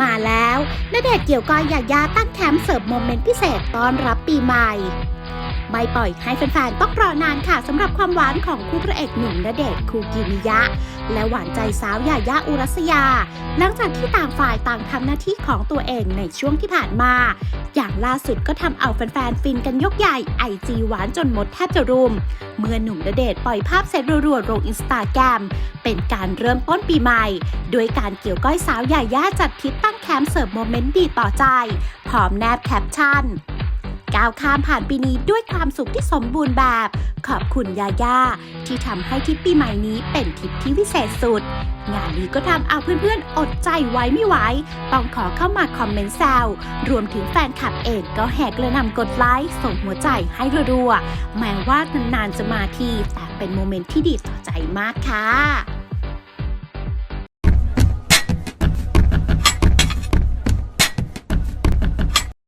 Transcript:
มาแล้วณเดชน์เกี่ยวก้อยยายาตั้งแคมป์เสิร์ฟโมเมนต์พิเศษต้อนรับปีใหม่ ไม่ปล่อยให้แฟนๆต้องรอนานค่ะสำหรับความหวานของคู่พระเอกหนุ่มณเดชน์คูกิมิยะ และหวานใจสาวยายาอุรัสยา หลังจากที่ต่างฝ่ายต่างทำหน้าที่ของตัวเองในช่วงที่ผ่านมา อย่างล่าสุดก็ทำเอาแฟนๆฟินกันยกใหญ่ไอจีหวานจนหมดแทบจะรุม เมื่อหนุ่มณเดชน์ปล่อยภาพเซตรัวๆลงอินสตาแกรมเป็นการเริ่มต้นปีใหม่โดยการเกี่ยวก้อยสาวยายาจัดทริปตั้งแคมป์เสิร์ฟโมเมนต์ดีต่อใจพร้อมแนบแคปชั่น ก้าวข้ามผ่านปีนี้ด้วยความสุขที่สมบูรณ์แบบ ขอบคุณยาย่าที่ทำให้ทริปปีใหม่นี้เป็นทริปที่วิเศษสุด งานนี้ก็ทำเอาเพื่อนๆ อดใจไว้ไม่ไหว ต้องขอเข้ามาคอมเมนต์แซวรวมถึงแฟนคลับเองก็แหกกระนำกดไลค์ส่งหัวใจให้รัวๆ แม้ว่านานๆจะมาที แต่เป็นโมเมนต์ที่ดีต่อใจมากค่ะ